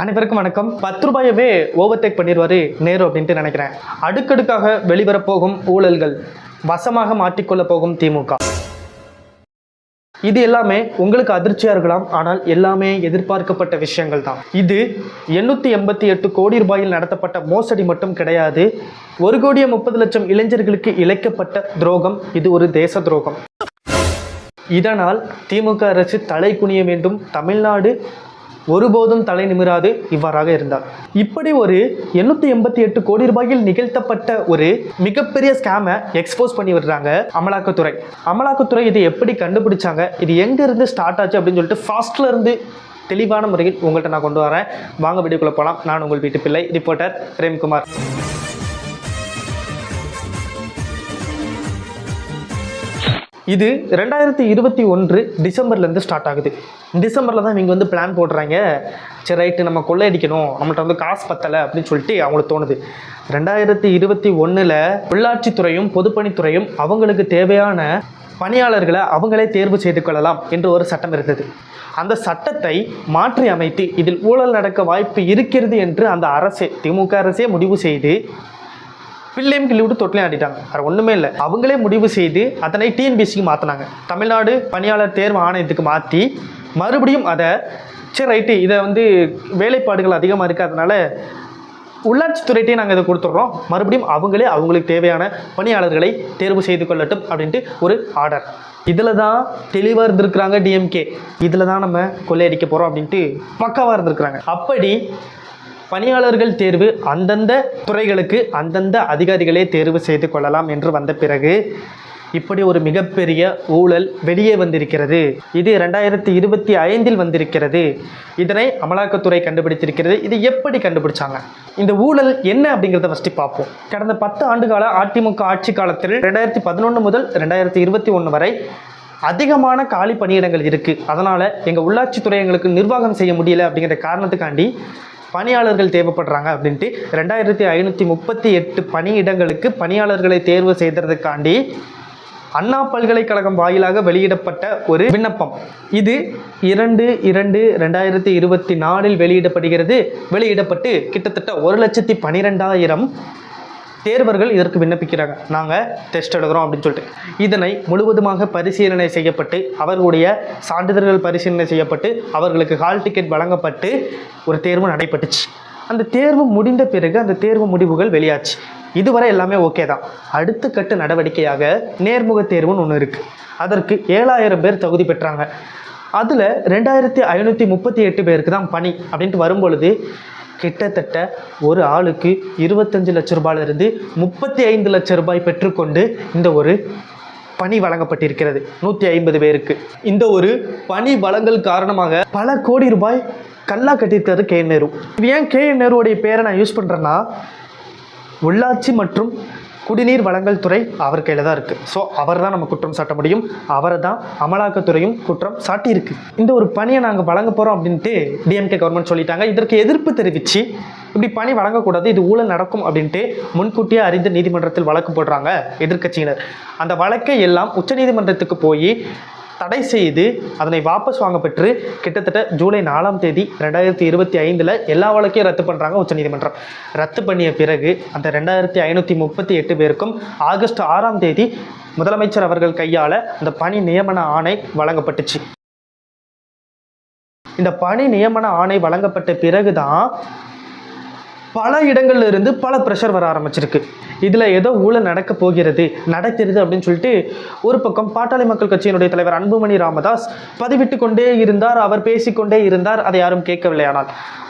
அனைவருக்கும் வணக்கம். பத்து ரூபாயவே ஓவர்டேக் பண்ணிடுவாரு நேரு அப்படின்ட்டு நினைக்கிறேன். அடுக்கடுக்காக வெளிவரப்போகும் ஊழல்கள் வசமாக மாட்டிக்கொள்ள போகும் திமுக. இது எல்லாமே உங்களுக்கு அதிர்ச்சியாக இருக்கலாம் ஆனால் எல்லாமே எதிர்பார்க்கப்பட்ட விஷயங்கள் தான். இது எண்ணூற்றி எண்பத்தி எட்டு கோடி ரூபாயில் நடத்தப்பட்ட மோசடி மட்டும் கிடையாது ஒரு கோடியே முப்பது லட்சம் இளைஞர்களுக்கு இழைக்கப்பட்ட துரோகம். இது ஒரு தேச துரோகம். இதனால் திமுக அரசு தலை குனிய வேண்டும். தமிழ்நாடு ஒருபோதும் தலை நிமிராது இவ்வாறாக இருந்தார். இப்படி ஒரு எண்ணூற்றி எண்பத்தி எட்டு கோடி ரூபாயில் நிகழ்த்தப்பட்ட ஒரு மிகப்பெரிய ஸ்கேமை எக்ஸ்போஸ் பண்ணி விடுறாங்க அமலாக்கத்துறை. அமலாக்கத்துறை இது எப்படி கண்டுபிடிச்சாங்க? இது எங்கேருந்து ஸ்டார்ட் ஆச்சு அப்படின்னு சொல்லிட்டு ஃபாஸ்ட்ல இருந்து தெளிவான முறையில் உங்கள்கிட்ட நான் கொண்டு வரேன். வாங்க வீடியோக்குள்ளே போகலாம் நான் உங்கள் வீட்டு பிள்ளை ரிப்போர்ட்டர் பிரேம்குமார். இது ரெண்டாயிரத்தி இருபத்தி ஒன்று டிசம்பர்லேருந்து ஸ்டார்ட் ஆகுது. டிசம்பரில் தான் இவங்க வந்து பிளான் போடுறாங்க. சரி ரைட்டு நம்ம கொள்ளையடிக்கணும். நம்மள்ட்ட வந்து காசு பத்தலை அப்படின்னு சொல்லிட்டு அவங்களுக்கு தோணுது. ரெண்டாயிரத்தி இருபத்தி ஒன்றில் உள்ளாட்சித்துறையும் பொதுப்பணித்துறையும் அவங்களுக்கு தேவையான பணியாளர்களை அவங்களே தேர்வு செய்து கொள்ளலாம் என்று ஒரு சட்டம் இருந்தது. அந்த சட்டத்தை மாற்றி அமைத்து இதில் ஊழல் நடக்க வாய்ப்பு இருக்கிறது என்று அந்த அரசே திமுக அரசே முடிவு செய்து பிள்ளையும் கிள்ளி விட்டு தொட்டிலையும் ஆடிட்டாங்க வேறு ஒன்றுமே இல்லை. அவங்களே முடிவு செய்து அதனை டிஎன்பிசிக்கு மாற்றினாங்க தமிழ்நாடு பணியாளர் தேர்வு ஆணையத்துக்கு மாற்றி மறுபடியும் அதை சரி ரைட்டு இதை வந்து வேலைப்பாடுகள் அதிகமாக இருக்கிறதுனால உள்ளாட்சித்துறையிட்டே நாங்கள் இதை கொடுத்துட்றோம். மறுபடியும் அவங்களே அவங்களுக்கு தேவையான பணியாளர்களை தேர்வு செய்து கொள்ளட்டும் அப்படின்ட்டு ஒரு ஆர்டர் இதில் தான் தெளிவாக இருந்திருக்கிறாங்க டிஎம்கே இதில் தான் நம்ம கொள்ளையடிக்க போகிறோம் அப்படின்ட்டு பக்காவாக இருந்திருக்கிறாங்க. அப்படி பணியாளர்கள் தேர்வு அந்தந்த துறைகளுக்கு அந்தந்த அதிகாரிகளே தேர்வு செய்து கொள்ளலாம் என்று வந்த பிறகு இப்படி ஒரு மிகப்பெரிய ஊழல் வெளியே வந்திருக்கிறது. இது ரெண்டாயிரத்தி இருபத்தி ஐந்தில் வந்திருக்கிறது. இதனை அமலாக்கத்துறை கண்டுபிடித்திருக்கிறது. இது எப்படி கண்டுபிடிச்சாங்க? இந்த ஊழல் என்ன அப்படிங்கிறத ஃபஸ்ட்டு பார்ப்போம். கடந்த பத்து ஆண்டுகால அதிமுக ஆட்சி காலத்தில் ரெண்டாயிரத்தி பதினொன்று முதல் ரெண்டாயிரத்தி இருபத்தி ஒன்று வரை அதிகமான காலி பணியிடங்கள் இருக்குது அதனால் எங்கள் உள்ளாட்சித்துறை எங்களுக்கு நிர்வாகம் செய்ய முடியல அப்படிங்கிற காரணத்துக்காண்டி பணியாளர்கள் தேவைப்படுறாங்க அப்படின்ட்டு ரெண்டாயிரத்தி ஐநூற்றி முப்பத்தி எட்டு பணியிடங்களுக்கு பணியாளர்களை தேர்வு செய்ததுக்காண்டி அண்ணா பல்கலைக்கழகம் வாயிலாக வெளியிடப்பட்ட ஒரு விண்ணப்பம். இது இரண்டு இரண்டு ரெண்டாயிரத்தி இருபத்தி நாலில் வெளியிடப்படுகிறது. வெளியிடப்பட்டு கிட்டத்தட்ட ஒரு லட்சத்தி பனிரெண்டாயிரம் தேர்வர்கள் இதற்கு விண்ணப்பிக்கிறாங்க. நாங்கள் டெஸ்ட் எழுதுகிறோம் அப்படின்னு சொல்லிட்டு. இதனை முழுவதுமாக பரிசீலனை செய்யப்பட்டு அவர்களுடைய சான்றிதழ்கள் பரிசீலனை செய்யப்பட்டு அவர்களுக்கு ஹால் டிக்கெட் வழங்கப்பட்டு ஒரு தேர்வு நடைபெற்றுச்சு. அந்த தேர்வு முடிந்த பிறகு அந்த தேர்வு முடிவுகள் வெளியாச்சு. இதுவரை எல்லாமே ஓகே தான். அடுத்த கட்ட நடவடிக்கையாக நேர்முக தேர்வுன்னு ஒன்று இருக்குது அதற்கு ஏழாயிரம் பேர் தகுதி பெற்றாங்க. அதில் ரெண்டாயிரத்தி ஐநூற்றி முப்பத்தி எட்டு பேருக்கு தான் பணி அப்படின்ட்டு வரும்பொழுது கிட்டத்தட்ட ஒரு ஆளுக்கு இருபத்தஞ்சு லட்ச ரூபாயிலிருந்து முப்பத்தி ஐந்து லட்ச ரூபாய் பெற்றுக்கொண்டு இந்த ஒரு பணி வழங்கப்பட்டிருக்கிறது. நூற்றி ஐம்பது பேருக்கு. இந்த ஒரு பணி வழங்கல் காரணமாக பல கோடி ரூபாய் கல்லா கட்டியிருக்காரு கே நேரு. இது ஏன் கே நேருடைய பேரை நான் யூஸ் பண்ணுறேன்னா உள்ளாட்சி மற்றும் குடிநீர் வழங்கல் துறை அவர் கையில் தான் இருக்குது ஸோ அவர் தான் நம்ம குற்றம் சாட்ட முடியும். அவரை தான் அமலாக்கத்துறையும் குற்றம் சாட்டியிருக்கு. இந்த ஒரு பணியை நாங்கள் வழங்க போகிறோம் அப்படின்ட்டு டிஎம்கே கவர்மெண்ட் சொல்லிட்டாங்க. இதற்கு எதிர்ப்பு தெரிவித்து இப்படி பணி வழங்கக்கூடாது இது ஊழல் நடக்கும் அப்படின்ட்டு முன்கூட்டியே அறிந்து நீதிமன்றத்தில் வழக்கு போடுறாங்க எதிர்க்கட்சியினர். அந்த வழக்கை எல்லாம் உச்சநீதிமன்றத்துக்கு போய் தடை செய்து அதனை வாபஸ் வாங்க பெற்று கிட்டத்தட்ட ஜூலை நாலாம் தேதி ரெண்டாயிரத்தி இருபத்தி ஐந்தில் எல்லா வழக்கையும் ரத்து பண்ணுறாங்க உச்சநீதிமன்றம். ரத்து பண்ணிய பிறகு அந்த ரெண்டாயிரத்தி ஐநூற்றி முப்பத்தி எட்டு பேருக்கும் ஆகஸ்ட் ஆறாம் தேதி முதலமைச்சர் அவர்கள் கையால் அந்த பணி நியமன ஆணை வழங்கப்பட்டுச்சு. இந்த பணி நியமன ஆணை வழங்கப்பட்ட பிறகு தான் பல இடங்கள்ல இருந்து பல ப்ரெஷர் வர ஆரம்பிச்சிருக்கு. இதில் ஏதோ ஊழல் நடக்க போகிறது நடக்கிறது அப்படின்னு சொல்லிட்டு ஒரு பக்கம் பாட்டாளி மக்கள் கட்சியினுடைய தலைவர் அன்புமணி ராமதாஸ் பதிவிட்டு கொண்டே இருந்தார் அவர் பேசிக்கொண்டே இருந்தார் அதை யாரும் கேட்கவில்லை ஆனால்.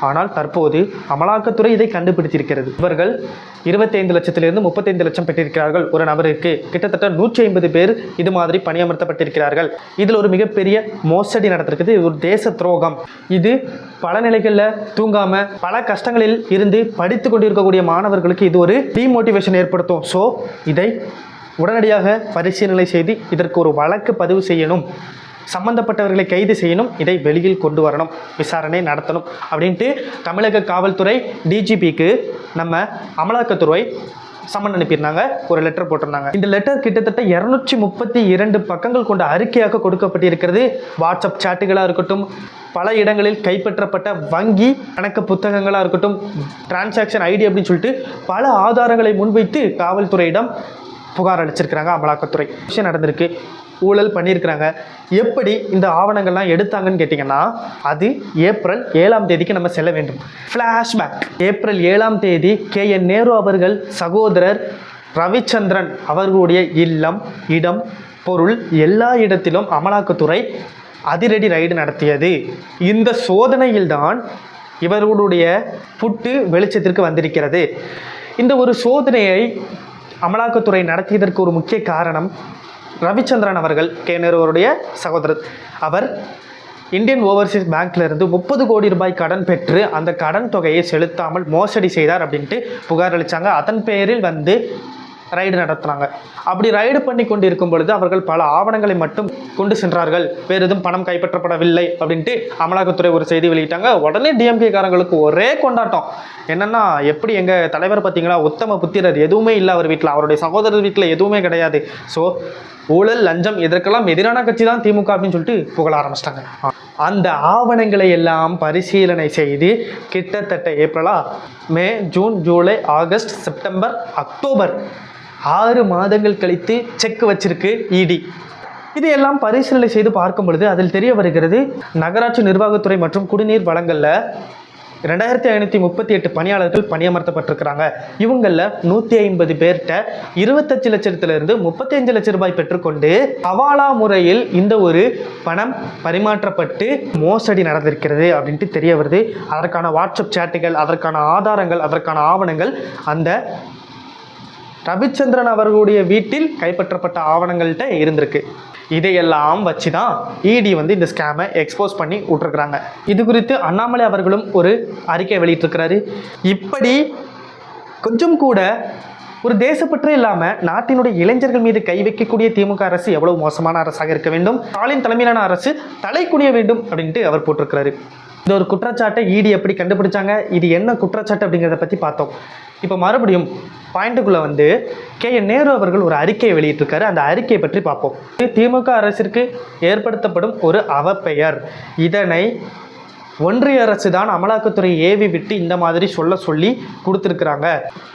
ஆனால் தற்போது அமலாக்கத்துறை இதை கண்டுபிடித்திருக்கிறது. இவர்கள் இருபத்தைந்து லட்சத்திலிருந்து முப்பத்தைந்து லட்சம் பெற்றிருக்கிறார்கள். ஒரு நபருக்கு கிட்டத்தட்ட நூற்றி ஐம்பது பேர் இது மாதிரி பணியமர்த்தப்பட்டிருக்கிறார்கள். இதில் ஒரு மிகப்பெரிய மோசடி நடந்திருக்குது. ஒரு தேச துரோகம். இது பல நிலைகளில் தூங்காமல் பல கஷ்டங்களில் இருந்து படித்து கொண்டிருக்கக்கூடிய மாணவர்களுக்கு இது ஒரு டிமோட்டிவேஷன் ஏற்படுத்தும். ஸோ இதை உடனடியாக பரிசீலனை செய்து இதற்கு ஒரு வழக்கு பதிவு செய்யணும். சம்பந்தப்பட்டவர்களை கைது செய்யணும். இதை வெளியில் கொண்டு வரணும். விசாரணை நடத்தணும். அப்படின்ட்டு தமிழக காவல்துறை டிஜிபிக்கு நம்ம அமலாக்கத்துறை சம்மன் அனுப்பியிருந்தாங்க. ஒரு லெட்டர் போட்டிருந்தாங்க. இந்த லெட்டர் கிட்டத்தட்ட இரநூற்றி முப்பத்தி இரண்டு பக்கங்கள் கொண்ட அறிக்கையாக கொடுக்கப்பட்டிருக்கிறது. வாட்ஸ்அப் சாட்டுகளாக இருக்கட்டும் பல இடங்களில் கைப்பற்றப்பட்ட வங்கி கணக்கு புத்தகங்களாக இருக்கட்டும் டிரான்சாக்ஷன் ஐடி அப்படின்னு சொல்லிட்டு பல ஆதாரங்களை முன்வைத்து காவல்துறையிடம் புகார் அளிச்சிருக்கிறாங்க அமலாக்கத்துறை. விஷயம் நடந்திருக்கு. ஊழல் பண்ணியிருக்கிறாங்க. எப்படி இந்த ஆவணங்கள்லாம் எடுத்தாங்கன்னு கேட்டிங்கன்னா அது ஏப்ரல் ஏழாம் தேதிக்கு நம்ம செல்ல வேண்டும். ஃப்ளாஷ்பேக் ஏப்ரல் ஏழாம் தேதி கே. என். நேரு அவர்கள் சகோதரர் ரவிச்சந்திரன் அவர்களுடைய இல்லம் இடம் பொருள் எல்லா இடத்திலும் அமலாக்கத்துறை அதிரடி ரைடு நடத்தியது. இந்த சோதனையில்தான் இவர்களுடைய புட்டு வெளிச்சத்திற்கு வந்திருக்கிறது. இந்த ஒரு சோதனையை அமலாக்கத்துறை நடத்தியதற்கு ஒரு முக்கிய காரணம் ரவிச்சந்திரன் அவர்கள் கே. நேருவருடைய சகோதரர். அவர் இந்தியன் ஓவர்சீஸ் பேங்க்ல இருந்து முப்பது கோடி ரூபாய் கடன் பெற்று அந்த கடன் தொகையை செலுத்தாமல் மோசடி செய்தார் அப்படின்ட்டு புகார் அளித்தாங்க அதன் பேரில் வந்து ரைடு நடத்தினாங்க. அப்படி ரைடு பண்ணி கொண்டு இருக்கும் பொழுது அவர்கள் பல ஆவணங்களை மட்டும் கொண்டு சென்றார்கள். வேறு எதுவும் பணம் கைப்பற்றப்படவில்லை அப்படின்ட்டு அமலாக்கத்துறை ஒரு செய்தி வெளியிட்டாங்க. உடனே டிஎம்கே காரங்களுக்கு ஒரே கொண்டாட்டம். என்னன்னா எப்படி எங்கள் தலைவர் பார்த்தீங்களா உத்தம புத்திரர் எதுவுமே இல்லை அவர் வீட்டில். அவருடைய சகோதரர் வீட்டில் எதுவுமே கிடையாது. ஸோ ஊழல் லஞ்சம் இதற்கெல்லாம் எதிரான கட்சி தான் திமுக அப்படின்னு சொல்லிட்டு புகழ ஆரம்பிச்சிட்டாங்க. அந்த ஆவணங்களை எல்லாம் பரிசீலனை செய்து கிட்டத்தட்ட ஏப்ரலா May June July August September October ஆறு மாதங்கள் கழித்து செக் வச்சிருக்கு இடி இதையெல்லாம் பரிசீலனை செய்து பார்க்கும் பொழுது அதில் தெரிய வருகிறது நகராட்சி நிர்வாகத்துறை மற்றும் குடிநீர் வளங்களில் ரெண்டாயிரத்தி ஐநூற்றி முப்பத்தி எட்டு பணியாளர்கள் பணியமர்த்தப்பட்டிருக்கிறாங்க. இவங்களில் நூற்றி ஐம்பது பேர்கிட்ட இருபத்தஞ்சு லட்சத்திலிருந்து முப்பத்தஞ்சு லட்சம் ரூபாய் பெற்றுக்கொண்டு ஹவாலா முறையில் இந்த ஒரு பணம் பரிமாற்றப்பட்டு மோசடி நடந்திருக்கிறது அப்படின்ட்டு தெரிய வருது. அதற்கான வாட்ஸ்அப் சேட்டுகள் அதற்கான ஆதாரங்கள் அதற்கான ஆவணங்கள் அந்த ரவிச்சந்திரன் அவர்களுடைய வீட்டில் கைப்பற்றப்பட்ட ஆவணங்கள்கிட்ட இருந்திருக்கு. இதையெல்லாம் வச்சு தான் இடி வந்து இந்த ஸ்கேமை எக்ஸ்போஸ் பண்ணி விட்ருக்குறாங்க இது குறித்து அண்ணாமலை அவர்களும் ஒரு அறிக்கை வெளியிட்டிருக்கிறாரு. இப்படி கொஞ்சம் கூட ஒரு தேசப்பற்று இல்லாமல் நாட்டினுடைய இளைஞர்கள் மீது கை வைக்கக்கூடிய திமுக அரசு எவ்வளவு மோசமான அரசாக இருக்க வேண்டும்? ஸ்டாலின் தலைமையிலான அரசு தலை குனிய வேண்டும் அப்படின்ட்டு அவர் போட்டிருக்கிறாரு. இந்த ஒரு குற்றச்சாட்டை இடி எப்படி கண்டுபிடிச்சாங்க? இது என்ன குற்றச்சாட்டு அப்படிங்கிறத பற்றி பார்த்தோம். இப்போ மறுபடியும் பாயிண்ட்டுக்குள்ளே வந்து கே என் நேரு அவர்கள் ஒரு அறிக்கையை வெளியிட்டிருக்காரு. அந்த அறிக்கையை பற்றி பார்ப்போம். இது திமுக அரசிற்கு ஏற்படுத்தப்படும் ஒரு அவப்பெயர். இதனை ஒன்றிய அரசு தான் அமலாக்கத்துறை ஏவி விட்டு இந்த மாதிரி சொல்ல சொல்லி கொடுத்துருக்குறாங்க.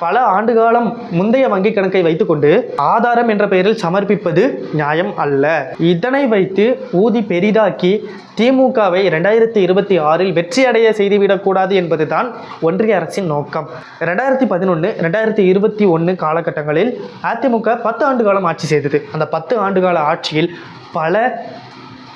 பல ஆண்டு காலம் முந்தைய வங்கி கணக்கை வைத்துக்கொண்டு ஆதாரம் என்ற பெயரில் சமர்ப்பிப்பது நியாயம் அல்ல. இதனை வைத்து ஊதி பெரிதாக்கி திமுகவை ரெண்டாயிரத்தி இருபத்தி ஆறில் வெற்றியடைய செய்துவிடக்கூடாது என்பதுதான் ஒன்றிய அரசின் நோக்கம். ரெண்டாயிரத்தி பதினொன்று ரெண்டாயிரத்தி இருபத்தி ஒன்று காலகட்டங்களில் அதிமுக பத்து ஆண்டு காலம் ஆட்சி செய்தது. அந்த பத்து ஆண்டுகால ஆட்சியில் பல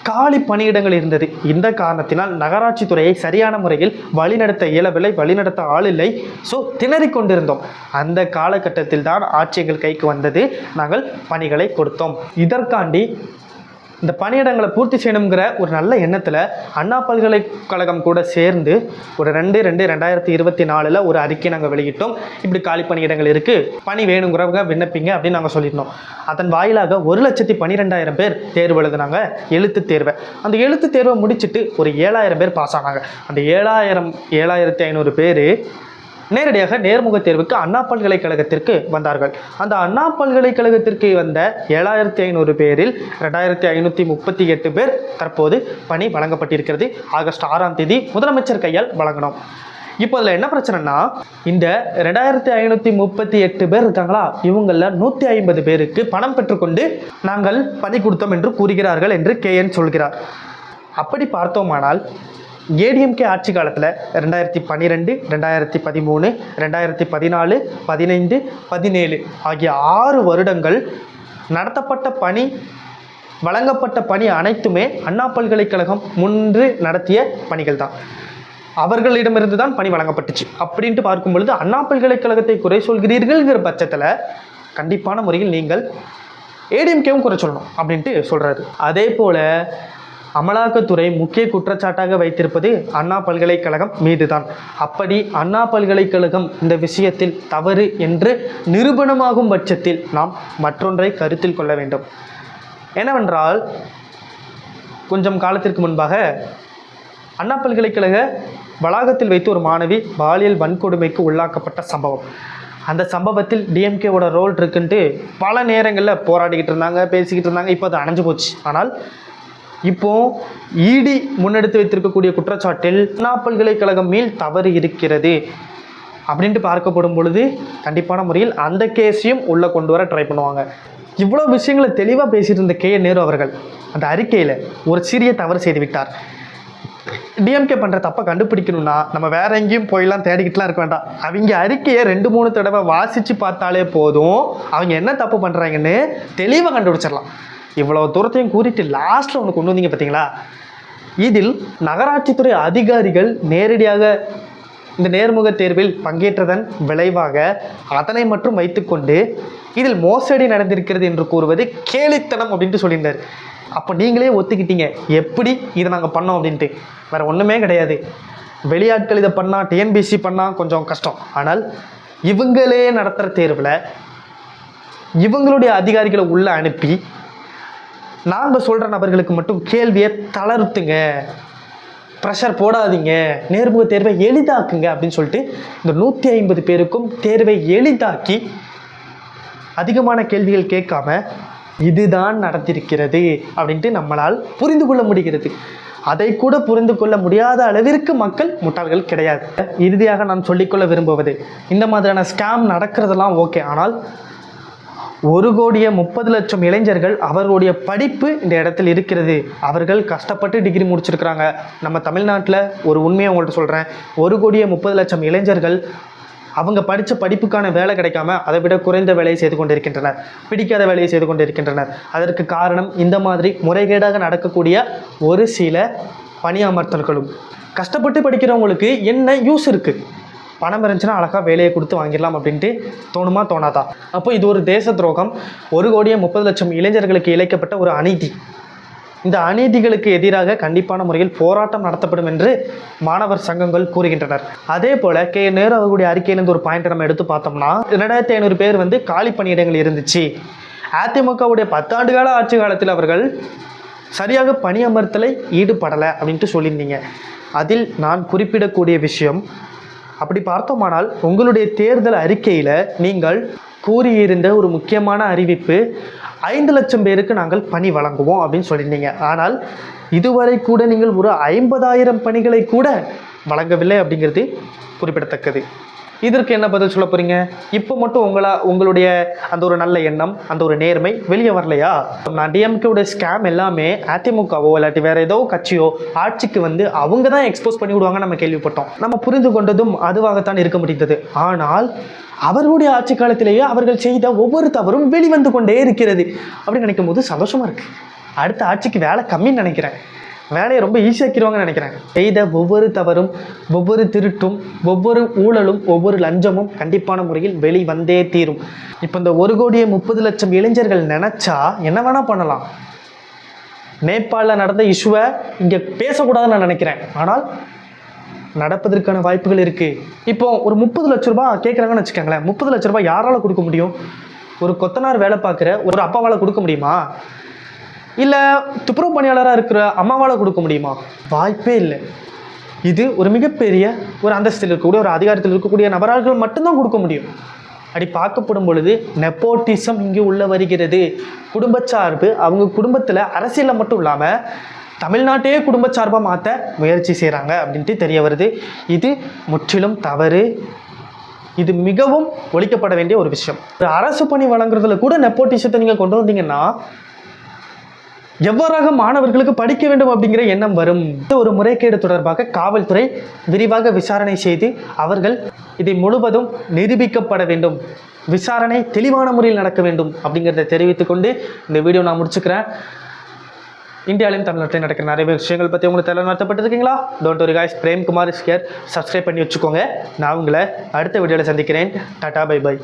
காலி பணியிடங்கள் இருந்தது. இந்த காரணத்தினால் நகராட்சி துறையை சரியான முறையில் வழிநடத்த இயலவில்லை வழிநடத்த ஆள் இல்லை ஸோ திணறிக் கொண்டிருந்தோம். அந்த காலகட்டத்தில் தான் ஆட்சி எங்கள் கைக்கு வந்தது. நாங்கள் பணிகளை கொடுத்தோம். இதற்காண்டி இந்த பணியிடங்களை பூர்த்தி செய்யணுங்கிற ஒரு நல்ல எண்ணத்தில் அண்ணா பல்கலைக்கழகம் கூட சேர்ந்து ஒரு ரெண்டு ரெண்டு ரெண்டாயிரத்தி இருபத்தி நாலில் ஒரு அறிக்கை நாங்கள் வெளியிட்டோம். இப்படி காலி பணியிடங்கள் இருக்குது பணி வேணுங்கிறவங்க விண்ணப்பிங்க அப்படின்னு நாங்கள் சொல்லியிருந்தோம். அதன் வாயிலாக ஒரு லட்சத்தி பன்னிரெண்டாயிரம் பேர் தேர்வு எழுதுனாங்க. எழுத்து தேர்வை. அந்த எழுத்து தேர்வை முடிச்சுட்டு ஒரு ஏழாயிரம் பேர் பாஸ் ஆனாங்க. அந்த ஏழாயிரம் ஏழாயிரத்தி ஐநூறு பேர் நேரடியாக நேர்முக தேர்வுக்கு அண்ணா பல்கலைக்கழகத்திற்கு வந்தார்கள். அந்த அண்ணா பல்கலைக்கழகத்திற்கு வந்த ஏழாயிரத்தி ஐநூறு பேரில் ரெண்டாயிரத்தி ஐநூற்றி முப்பத்தி எட்டு பேர் தற்போது பணி வழங்கப்பட்டிருக்கிறது. ஆகஸ்ட் ஆறாம் தேதி முதலமைச்சர் கையால் வழங்கணும். இப்போ அதில் என்ன பிரச்சனைனா இந்த ரெண்டாயிரத்தி ஐநூற்றி முப்பத்தி எட்டு பேர் இருக்காங்களா? இவங்களில் நூற்றி ஐம்பது பேருக்கு பணம் பெற்றுக்கொண்டு நாங்கள் பணி கொடுத்தோம் என்று கூறுகிறார்கள் என்று கேஎன் சொல்கிறார். அப்படி பார்த்தோமானால் ஏடிஎம்கே ஆட்சி காலத்தில் ரெண்டாயிரத்தி பன்னிரெண்டு ரெண்டாயிரத்தி பதிமூணு ரெண்டாயிரத்தி பதினாலு பதினைந்து பதினேழு ஆகிய ஆறு வருடங்கள் நடத்தப்பட்ட பணி வழங்கப்பட்ட பணி அனைத்துமே அண்ணா பல்கலைக்கழகம் முன்று நடத்திய பணிகள் தான் அவர்களிடமிருந்து தான் பணி வழங்கப்பட்டுச்சு. அப்படின்ட்டு பார்க்கும் பொழுது அண்ணா பல்கலைக்கழகத்தை குறை சொல்கிறீர்கள்ங்கிற பட்சத்தில் கண்டிப்பான முறையில் நீங்கள் ஏடிஎம்கேவும் குறை சொல்லணும் அப்படின்ட்டு சொல்கிறாரு அதே போல் அமலாக்கத்துறை முக்கிய குற்றச்சாட்டாக வைத்திருப்பது அண்ணா பல்கலைக்கழகம் மீதுதான். அப்படி அண்ணா பல்கலைக்கழகம் இந்த விஷயத்தில் தவறு என்று நிரூபணமாகும் பட்சத்தில் நாம் மற்றொன்றை கருத்தில் கொள்ள வேண்டும். என்னவென்றால் கொஞ்சம் காலத்திற்கு முன்பாக அண்ணா பல்கலைக்கழக வளாகத்தில் வைத்து ஒரு மாணவி பாலியல் வன்கொடுமைக்கு உள்ளாக்கப்பட்ட சம்பவம். அந்த சம்பவத்தில் டிஎம்கேவோட ரோல் இருக்குன்ட்டு பல நேரங்களில் போராடிக்கிட்டு இருந்தாங்க பேசிக்கிட்டு இருந்தாங்க இப்போ அது அணைஞ்சு போச்சு. ஆனால் இப்போ இடி முன்னெடுத்து வைத்திருக்கக்கூடிய குற்றச்சாட்டில் அண்ணா பல்கலைக்கழகம் மேல் தவறு இருக்கிறது அப்படின்ட்டு பார்க்கப்படும் பொழுது கண்டிப்பான முறையில் அந்த கேஸையும் உள்ளே கொண்டு வர ட்ரை பண்ணுவாங்க. இவ்வளோ விஷயங்களை தெளிவாக பேசிட்டு இருந்த கே நேரு அவர்கள் அந்த அறிக்கையில் ஒரு சிறிய தவறு செய்து விட்டார். டிஎம்கே பண்ணுற தப்பை கண்டுபிடிக்கணும்னா நம்ம வேற எங்கேயும் போயெல்லாம் தேடிக்கிட்டுலாம் இருக்க வேண்டாம். அவங்க அறிக்கையை ரெண்டு மூணு தடவை வாசித்து பார்த்தாலே போதும். அவங்க என்ன தப்பு பண்ணுறாங்கன்னு தெளிவாக கண்டுபிடிச்சிடலாம். இவ்வளோ தூரத்தையும் கூறிட்டு லாஸ்ட்டில் ஒன்று கொண்டு வந்தீங்க பார்த்தீங்களா இதில் நகராட்சித்துறை அதிகாரிகள் நேரடியாக இந்த நேர்முக தேர்வில் பங்கேற்றதன் விளைவாக அதனை மட்டும் வைத்துக்கொண்டு இதில் மோசடி நடந்திருக்கிறது என்று கூறுவது கேலித்தனம் அப்படின்ட்டு சொல்லியிருந்தார். அப்போ நீங்களே ஒத்துக்கிட்டீங்க. எப்படி இதை நாங்கள் பண்ணோம் அப்படின்ட்டு? வேறு ஒன்றுமே கிடையாது. வெளியாட்கள் இதை பண்ணால் டிஎன்பிசி பண்ணால் கொஞ்சம் கஷ்டம். ஆனால் இவங்களே நடத்துகிற தேர்வில் இவங்களுடைய அதிகாரிகளை உள்ளே அனுப்பி நாங்கள் சொல்கிற நபர்களுக்கு மட்டும் கேள்வியை தளர்த்துங்க. ப்ரெஷர் போடாதீங்க. நேர்முக தேர்வை எளிதாக்குங்க அப்படின்னு சொல்லிட்டு இந்த நூற்றி ஐம்பது பேருக்கும் தேர்வை எளிதாக்கி அதிகமான கேள்விகள் கேட்காம இதுதான் நடந்திருக்கிறது அப்படின்ட்டு நம்மளால் புரிந்து கொள்ள முடிகிறது. அதை கூட புரிந்து கொள்ள முடியாத அளவிற்கு மக்கள் முட்டாள்கள் கிடையாது. இறுதியாக நான் சொல்லிக்கொள்ள விரும்புவது இந்த மாதிரியான ஸ்கேம் நடக்கிறதெல்லாம் ஓகே ஆனால் ஒரு கோடியே முப்பது லட்சம் இளைஞர்கள் அவர்களுடைய படிப்பு இந்த இடத்தில் இருக்கிறது. அவர்கள் கஷ்டப்பட்டு டிகிரி முடிச்சிருக்கிறாங்க. நம்ம தமிழ்நாட்டில் ஒரு உண்மையை உங்கள்கிட்ட சொல்கிறேன் ஒரு கோடியே முப்பது லட்சம் இளைஞர்கள் அவங்க படித்த படிப்புக்கான வேலை கிடைக்காம அதை விட குறைந்த வேலையை செய்து கொண்டிருக்கின்றனர். பிடிக்காத வேலையை செய்து கொண்டிருக்கின்றனர். அதற்கு காரணம் இந்த மாதிரி முறைகேடாக நடக்கக்கூடிய ஒரு சில பணியமர்த்தல்களும். கஷ்டப்பட்டு படிக்கிறவங்களுக்கு என்ன யூஸ் இருக்குது பணம் இருந்துச்சுன்னா அழகாக வேலையை கொடுத்து வாங்கிடலாம் அப்படின்ட்டு தோணுமா தோணாதா? அப்போ இது ஒரு தேச துரோகம். ஒரு கோடியே முப்பது லட்சம் இளைஞர்களுக்கு இழைக்கப்பட்ட ஒரு அநீதி. இந்த அநீதிகளுக்கு எதிராக கண்டிப்பான முறையில் போராட்டம் நடத்தப்படும் என்று மாணவர் சங்கங்கள் கூறுகின்றனர். அதே போல கே. நேரு அவர்களுடைய அறிக்கையிலிருந்து ஒரு பாயிண்ட் நம்ம எடுத்து பார்த்தோம்னா ரெண்டாயிரத்தி ஐநூறு பேர் வந்து காலி பணியிடங்கள் இருந்துச்சு. அதிமுகவுடைய பத்தாண்டு கால ஆட்சி காலத்தில் அவர்கள் சரியாக பணியமர்த்தலை ஈடுபடலை அப்படின்ட்டு சொல்லியிருந்தீங்க. அதில் நான் குறிப்பிடக்கூடிய விஷயம் அப்படி பார்த்தோமானால் உங்களுடைய தேர்தல் அறிக்கையில் நீங்கள் கூறியிருந்த ஒரு முக்கியமான அறிவிப்பு ஐந்து லட்சம் பேருக்கு நாங்கள் பணி வழங்குவோம் அப்படின்னு சொல்லியிருந்தீங்க. ஆனால் இதுவரை கூட நீங்கள் ஒரு ஐம்பதாயிரம் பணிகளை கூட வழங்கவில்லை அப்படிங்கிறது குறிப்பிடத்தக்கது. இதற்கு என்ன பதில் சொல்ல போறீங்க? இப்போ மட்டும் உங்களா உங்களுடைய அந்த ஒரு நல்ல எண்ணம் அந்த ஒரு நேர்மை வெளியே வரலையா? நான் டிஎம்கேவுடைய ஸ்கேம் எல்லாமே அதிமுகவோ இல்லாட்டி வேற ஏதோ கட்சியோ ஆட்சிக்கு வந்து அவங்க தான் எக்ஸ்போஸ் பண்ணி விடுவாங்க நம்ம கேள்விப்பட்டோம். நம்ம புரிந்து கொண்டதும் அதுவாகத்தான் இருக்க முடிந்தது. ஆனால் அவர்களுடைய ஆட்சி காலத்திலேயே அவர்கள் செய்த ஒவ்வொரு தவறும் வெளிவந்து கொண்டே இருக்கிறது. அப்படின்னு நினைக்கும் போது சந்தோஷமா இருக்கு. அடுத்த ஆட்சிக்கு வேலை கம்மின்னு நினைக்கிறேன். வேலையை ரொம்ப ஈஸியாக்கிடுவாங்கன்னு நினைக்கிறேன். செய்த ஒவ்வொரு தவறும் ஒவ்வொரு திருட்டும் ஒவ்வொரு ஊழலும் ஒவ்வொரு லஞ்சமும் கண்டிப்பான முறையில் வெளிவந்தே தீரும். இப்போ இந்த ஒரு கோடியே முப்பது லட்சம் இளைஞர்கள் நினச்சா என்ன வேணால் பண்ணலாம். நேபாளில் நடந்த இஷ்யூவை இங்கே பேசக்கூடாதுன்னு நான் நினைக்கிறேன். ஆனால் நடப்பதற்கான வாய்ப்புகள் இருக்குது இப்போ ஒரு முப்பது லட்ச ரூபா கேட்குறாங்கன்னு வச்சுக்கோங்களேன். முப்பது லட்ச ரூபா யாரால் கொடுக்க முடியும்? ஒரு கொத்தனார் வேலை பார்க்குற ஒரு அப்பாவால் கொடுக்க முடியுமா? இல்லை துப்புரவு பணியாளராக இருக்கிற அம்மாவால் கொடுக்க முடியுமா? வாய்ப்பே இல்லை. இது ஒரு மிகப்பெரிய ஒரு அந்தஸ்தில் இருக்கக்கூடிய ஒரு அதிகாரத்தில் இருக்கக்கூடிய நபரார்கள் மட்டும்தான் கொடுக்க முடியும். அப்படி பார்க்கப்படும் பொழுது நெப்போட்டிசம் இங்கே உள்ள வருகிறது. குடும்பச்சார்பு அவங்க குடும்பத்தில் அரசியலில் மட்டும் இல்லாமல் தமிழ்நாட்டையே குடும்பச்சார்பாக மாற்ற முயற்சி செய்கிறாங்க அப்படின்ட்டு தெரிய வருது. இது முற்றிலும் தவறு. இது மிகவும் ஒழிக்கப்பட வேண்டிய ஒரு விஷயம். ஒரு அரசு பணி வழங்குறதுல கூட நெப்போட்டிசத்தை நீங்கள் கொண்டு வந்தீங்கன்னா எவ்வாறாக மாணவர்களுக்கு படிக்க வேண்டும் அப்படிங்கிற எண்ணம் வரும்? இந்த ஒரு முறைகேடு தொடர்பாக காவல்துறை விரிவாக விசாரணை செய்து அவர்கள் இதை முழுவதும் நிரூபிக்கப்பட வேண்டும். விசாரணை தெளிவான முறையில் நடக்க வேண்டும் அப்படிங்கிறத தெரிவித்துக்கொண்டு இந்த வீடியோ நான் முடிச்சுக்கிறேன். இந்தியாவிலையும் தமிழ்நாட்டில் நடக்கிற நிறைய விஷயங்கள் பற்றி உங்களுக்கு தெளிவு நடத்தப்பட்டிருக்கீங்களா don't worry guys Premkumar share subscribe பண்ணி வச்சுக்கோங்க. நான் உங்களை அடுத்த வீடியோவில் சந்திக்கிறேன். Tata bye by